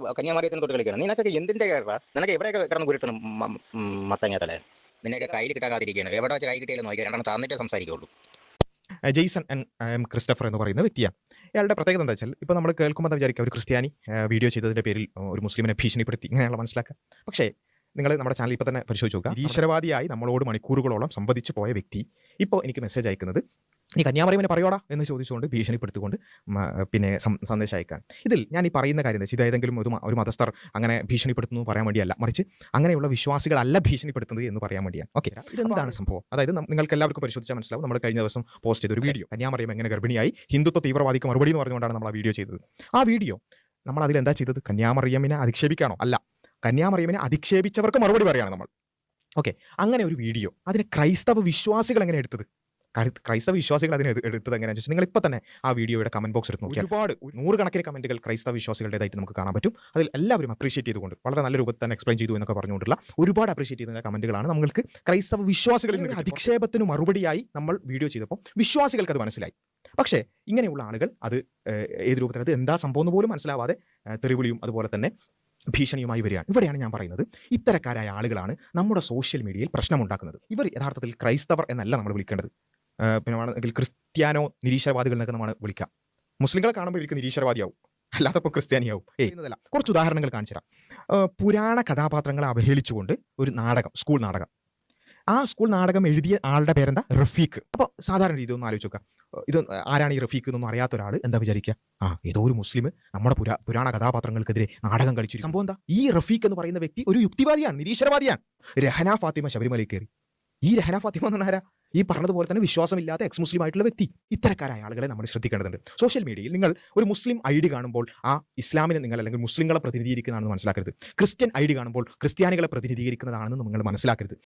ഇപ്പൊ കന്യാമറിയത്തിന് തൊട്ട് കളിക്കണം നിനക്കൊക്കെ എന്തിന്റെ കേടാ നിനക്ക് എവിടെയൊക്കെ കിടന്ന് കുരുട്ടണം മത്തങ്ങ നിനക്ക് കയ്യിൽ കിട്ടാതിരിക്കുകയാണ് എവിടെ വെച്ച് കൈ കിട്ടിയാലും നോക്കിയാൽ രണ്ടെണ്ണം തന്നിട്ട് സംസാരിക്കുള്ളൂ. ജെയ്സൺ ഐ എം ക്രിസ്റ്റഫർ എന്ന് പറയുന്ന വ്യക്തിയാണ്. ഇയാളുടെ പ്രത്യേകത എന്താ വെച്ചാൽ ഇപ്പോൾ നമ്മൾ കേൾക്കുമ്പോൾ എന്താ വിചാരിക്കുക? ഒരു ക്രിസ്ത്യാനി വീഡിയോ ചെയ്തതിന്റെ പേരിൽ ഒരു മുസ്ലിമിനെ ഭീഷണിപ്പെടുത്തി. ഇങ്ങനെയുള്ള മനസ്സിലാക്കുക. പക്ഷേ നിങ്ങൾ നമ്മുടെ ചാനൽ ഇപ്പോൾ തന്നെ പരിശോധിച്ച് നോക്കുക. ഈശ്വരവാദിയായി നമ്മളോട് മണിക്കൂറുകളോളം സംവദിച്ചു പോയ വ്യക്തി ഇപ്പോൾ എനിക്ക് മെസ്സേജ് അയക്കുന്നത് നീ കന്യാമറിയമ്മനെ പറയോടാ എന്ന് ചോദിച്ചുകൊണ്ട് ഭീഷണിപ്പെടുത്തിക്കൊണ്ട് പിന്നെ സന്ദേശം അയക്കാൻ. ഇതിൽ ഞാൻ ഈ പറയുന്ന കാര്യം ഇത് ഏതെങ്കിലും ഒരു ഒരു മതസ്ഥർ അങ്ങനെ ഭീഷണിപ്പെടുത്തുന്നു പറയാൻ വേണ്ടിയല്ല. മറിച്ച് അങ്ങനെയുള്ള വിശ്വാസികളല്ല ഭീഷണിപ്പെടുത്തുന്നത് എന്ന് പറയാൻ വേണ്ടിയാണ്. ഓക്കെ ഇതെന്താണ് സംഭവം? അതായത് നിങ്ങൾക്ക് എല്ലാവർക്കും പരിശോധിച്ചാൽ മനസ്സിലാവും. നമ്മൾ കഴിഞ്ഞ ദിവസം പോസ്റ്റ് ചെയ്ത ഒരു വീഡിയോ. കന്യാമറിയം എങ്ങനെ ഗർഭിണിയായി ഹിന്ദുത്വ തീവ്രവാദിക്ക് മറുപടി എന്ന് പറഞ്ഞുകൊണ്ടാണ് നമ്മൾ ആ വീഡിയോ ചെയ്തത്. ആ വീഡിയോ നമ്മൾ അതിൽ എന്താ ചെയ്തത്? കന്യാമറിയമ്മിനെ അധിക്ഷേപിക്കാണോ? അല്ല. കന്യാമറിയമ്മിനെ അധിക്ഷേപിച്ചവർക്ക് മറുപടി പറയാണ് നമ്മൾ. ഓക്കെ അങ്ങനെ ഒരു വീഡിയോ. അതിന് ക്രൈസ്തവ വിശ്വാസികൾ എങ്ങനെ എടുത്തത്? ക്രൈസ്തവ വിശ്വാസികൾ അതിനെ എടു- എടുത്തത് എങ്ങനെയാണെന്ന് വെച്ചാൽ നിങ്ങൾ ഇപ്പോൾ തന്നെ ആ വീഡിയോയുടെ കമന്റ് ബോക്സ് എടുത്ത് നോക്കി ഒരുപാട് നൂറുകണക്കിന് കമന്റുകൾ ക്രൈസ്തവ വിശ്വാസികളുടേതായിട്ട് നമുക്ക് കാണാൻ പറ്റും. അതിൽ എല്ലാവരും അപ്രീഷിയേറ്റ് ചെയ്തുകൊണ്ട് വളരെ നല്ല രൂപത്തിൽ തന്നെ എക്സ്പ്ലെയിൻ ചെയ്തു എന്നൊക്കെ പറഞ്ഞുകൊണ്ടുള്ള ഒരുപാട് അപ്രീഷിയേറ്റ് ചെയ്യുന്ന കമന്റുകളാണ് നമ്മൾക്ക് ക്രൈസ്തവ വിശ്വാസികളിൽ നിന്ന് അധിക്ഷേപത്തിന് മറുപടിയായി നമ്മൾ വീഡിയോ ചെയ്തപ്പോൾ വിശ്വാസികൾക്ക് അത് മനസ്സിലായി. പക്ഷേ ഇങ്ങനെയുള്ള ആളുകൾ അത് ഏത് രൂപത്തിൽ അത് എന്താ സംഭവം എന്ന് പോലും മനസ്സിലാവാതെ തെറിവിളിയും അതുപോലെ തന്നെ ഭീഷണിയുമായി വരികയാണ്. ഇവിടെയാണ് ഞാൻ പറയുന്നത്. ഇത്തരക്കാരായ ആളുകളാണ് നമ്മുടെ സോഷ്യൽ മീഡിയയിൽ പ്രശ്നമുണ്ടാക്കുന്നത്. ഇവർ യഥാർത്ഥത്തിൽ ക്രൈസ്തവർ എന്നല്ല നമ്മൾ വിളിക്കേണ്ടത്. പിന്നെ വേണമെങ്കിൽ ക്രിസ്ത്യാനോ നിരീശ്വരവാദികൾ എന്നൊക്കെ നമ്മൾ വിളിക്കാം. മുസ്ലിങ്ങളെ കാണുമ്പോൾ ഇവർക്ക് നിരീശ്വരവാദിയാവും. അല്ലാത്തപ്പോൾ ക്രിസ്ത്യാനിയാവും. ഏതല്ല കുറച്ച് ഉദാഹരണങ്ങൾ കാണിച്ചു തരാം. പുരാണ കഥാപാത്രങ്ങളെ അവഹേളിച്ചുകൊണ്ട് ഒരു നാടകം സ്കൂൾ നാടകം. ആ സ്കൂൾ നാടകം എഴുതിയ ആളുടെ പേരെന്താ? റഫീഖ്. അപ്പോൾ സാധാരണ രീതി ഒന്ന് ആലോചിച്ച് നോക്കുക ഇത് ആരാണ് ഈ റഫീഖ് എന്നൊന്നും അറിയാത്ത ഒരാൾ എന്താ വിചാരിക്കുക? ആ ഏതോ ഒരു മുസ്ലിം നമ്മുടെ പുരാ പുരാണ കഥാപാത്രങ്ങൾക്കെതിരെ നാടകം കളിച്ചു സംഭവം എന്താ? ഈ റഫീഖ് എന്ന് പറയുന്ന വ്യക്തി ഒരു യുക്തിവാദിയാണ് നിരീശ്വരവാദിയാണ്. രഹന ഫാത്തിമ ശബരിമലയിൽ കയറി. ഈ രഹന ഫാത്തിമ എന്ന് പറഞ്ഞാൽ ഈ പറഞ്ഞതുപോലെ തന്നെ വിശ്വാസമില്ലാത്ത എക്സ് മുസ്ലിം ആയിട്ടുള്ള വ്യക്തി. ഇത്തരക്കാരായ ആളുകളെ നമ്മൾ ശ്രദ്ധിക്കേണ്ടതുണ്ട്. സോഷ്യൽ മീഡിയയിൽ നിങ്ങൾ ഒരു മുസ്ലിം ഐ ഡി കാണുമ്പോൾ ആ ഇസ്ലാമിനെ നിങ്ങൾ അല്ലെങ്കിൽ മുസ്ലിങ്ങളെ പ്രതിനിധീകരിക്കുന്നതാണെന്ന് മനസ്സിലാക്കരുത്. ക്രിസ്ത്യൻ ഐ ഡി കാണുമ്പോൾ ക്രിസ്ത്യാനികളെ പ്രതിനിധീകരിക്കുന്നതാണെന്ന് നിങ്ങൾ മനസ്സിലാക്കരുത്.